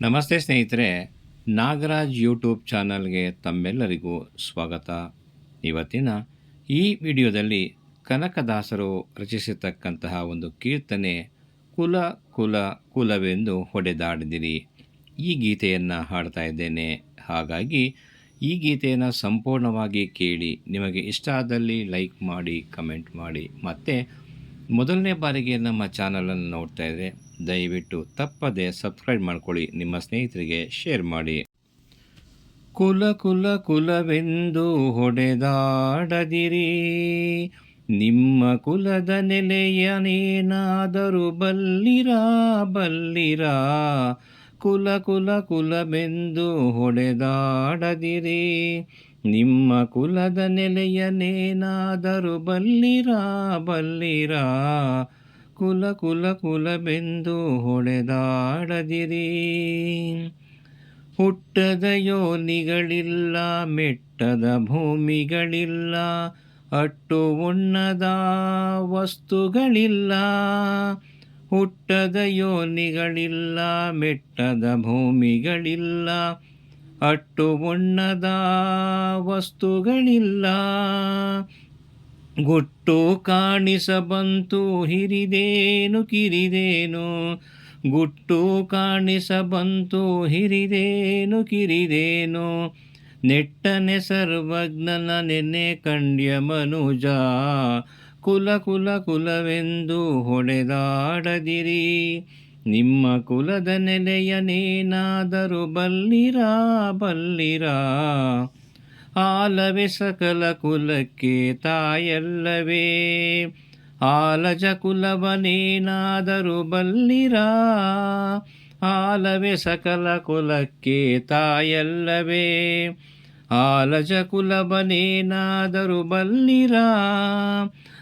ನಮಸ್ತೆ ಸ್ನೇಹಿತರೆ, ನಾಗರಾಜ್ ಯೂಟ್ಯೂಬ್ ಚಾನಲ್ಗೆ ತಮ್ಮೆಲ್ಲರಿಗೂ ಸ್ವಾಗತ. ಇವತ್ತಿನ ಈ ವಿಡಿಯೋದಲ್ಲಿ ಕನಕದಾಸರು ರಚಿಸಿರ್ತಕ್ಕಂತಹ ಒಂದು ಕೀರ್ತನೆ, ಕುಲ ಕುಲ ಕುಲವೆಂದು ಹೊಡೆದಾಡಿದಿರಿ. ಈ ಗೀತೆಯನ್ನು ಹಾಡ್ತಾ ಇದ್ದೇನೆ. ಹಾಗಾಗಿ ಈ ಗೀತೆಯನ್ನು ಸಂಪೂರ್ಣವಾಗಿ ಕೇಳಿ, ನಿಮಗೆ ಇಷ್ಟ ಆದಲ್ಲಿ ಲೈಕ್ ಮಾಡಿ, ಕಮೆಂಟ್ ಮಾಡಿ. ಮತ್ತು, ಮೊದಲನೇ ಬಾರಿಗೆ ನಮ್ಮ ಚಾನಲನ್ನು ನೋಡ್ತಾ ಇದ್ದರೆ ದಯವಿಟ್ಟು ತಪ್ಪದೆ ಸಬ್ಸ್ಕ್ರೈಬ್ ಮಾಡಿಕೊಳ್ಳಿ, ನಿಮ್ಮ ಸ್ನೇಹಿತರಿಗೆ ಶೇರ್ ಮಾಡಿ. ಕುಲ ಕುಲ ಕುಲವೆಂದು ಹೊಡೆದಾಡದಿರಿ, ನಿಮ್ಮ ಕುಲದ ನೆಲೆಯನೇನಾದರೂ ಬಲ್ಲಿರಾ ಬಲ್ಲಿರಾ. ಕುಲ ಕುಲ ಕುಲವೆಂದು ಹೊಡೆದಾಡದಿರಿ, ನಿಮ್ಮ ಕುಲದ ನೆಲೆಯನೇನಾದರೂ ಬಲ್ಲಿರಾ ಬಲ್ಲಿರಾ. ಕುಲ ಕುಲ ಕುಲವೆಂದು ಹೊಡೆದಾಡದಿರಿ. ಹುಟ್ಟದ ಯೋನಿಗಳಿಲ್ಲ, ಮೆಟ್ಟದ ಭೂಮಿಗಳಿಲ್ಲ, ಅಟ್ಟು ಉಣ್ಣದ ವಸ್ತುಗಳಿಲ್ಲ. ಹುಟ್ಟದ ಯೋನಿಗಳಿಲ್ಲ, ಮೆಟ್ಟದ ಭೂಮಿಗಳಿಲ್ಲ, ಅಟ್ಟು ಉಣ್ಣದ ವಸ್ತುಗಳಿಲ್ಲ. ಗುಟ್ಟು ಕಾಣಿಸಬಂತು, ಹಿರಿದೇನು, ಕಿರಿದೇನು? ಗುಟ್ಟು ಕಾಣಿಸಬಂತು, ಹಿರಿದೇನು, ಕಿರಿದೇನು? ನೆಟ್ಟನೆ ಸರ್ವಜ್ಞನ ನೆನೆ ಕಂಡ್ಯ ಮನುಜ. ಕುಲ ಕುಲ ಕುಲವೆಂದು ಹೊಡೆದಾಡದಿರಿ. ನಿಮ್ಮ ಕುಲದ ನೆಲೆಯನೇನಾದರೂ ಬಲ್ಲಿರಾ ಬಲ್ಲಿರಾ? ಆಲವೆ ಸಕಲ ಕುಲಕ್ಕೆ ತಾಯಲ್ಲವೇ. ಆಲಜ ಕುಲವನೇನಾದರೂ ಬಲ್ಲಿರಾ. ಆಲವೆ ಸಕಲ ಕುಲಕ್ಕೆ ತಾಯಲ್ಲವೇ. ಆಲಜ ಕುಲವನೇನಾದರೂ ಬಲ್ಲಿರಾ.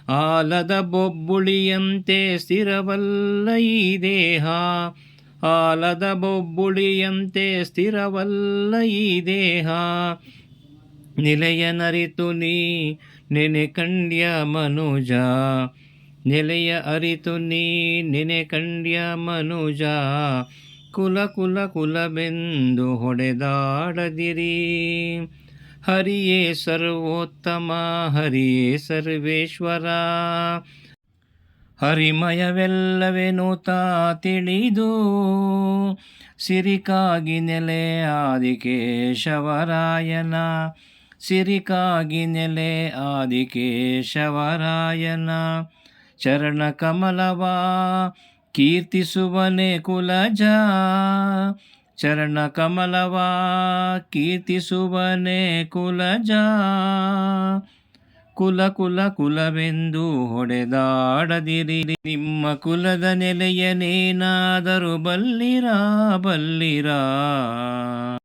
ಆಲದ ಬೊಬ್ಬುಳಿಯಂತೆ ಸ್ಥಿರವಲ್ಲ ಈ ದೇಹ. ಆಲದ ಬೊಬ್ಬುಳಿಯಂತೆ ಸ್ಥಿರವಲ್ಲ ಈ ದೇಹ. ನಿಲೆಯ ನರಿತು ನೀ, ನೆನೆ ಕಂಡ್ಯ ಮನುಜ. ನೆಲೆಯ ಅರಿತು ನೀ, ನೆನೆ ಕಂಡ್ಯ ಮನುಜ. ಕುಲ ಕುಲ ಕುಲವೆಂದು ಹೊಡೆದಾಡದಿರಿ. ಹರಿಯೇ ಸರ್ವೋತ್ತಮ, ಹರಿಯೇ ಸರ್ವೇಶ್ವರ. ಹರಿಮಯವೆಲ್ಲವೆನು ತಾ ತಿಳಿದು, ಸಿರಿಕಾಗಿ ನೆಲೆ ಆದಿಕೇಶವರಾಯನ. ಸಿರಿಕಾಗಿ ನೆಲೆ ಆದಿಕೇಶವರಾಯನ ಚರಣ ಕಮಲವ, ಕೀರ್ತಿಸುವನೆ ಕುಲಜ. ಚರಣ ಕಮಲವ, ಕೀರ್ತಿಸುವನೆ ಕುಲಜ. ಕುಲ ಕುಲ ಕುಲವೆಂದು ಹೊಡೆದಾಡದಿರಿ ನಿಮ್ಮ ಕುಲದ ನೆಲೆಯನೇನಾದರೂ ಬಲ್ಲಿರಾ ಬಲ್ಲಿರಾ.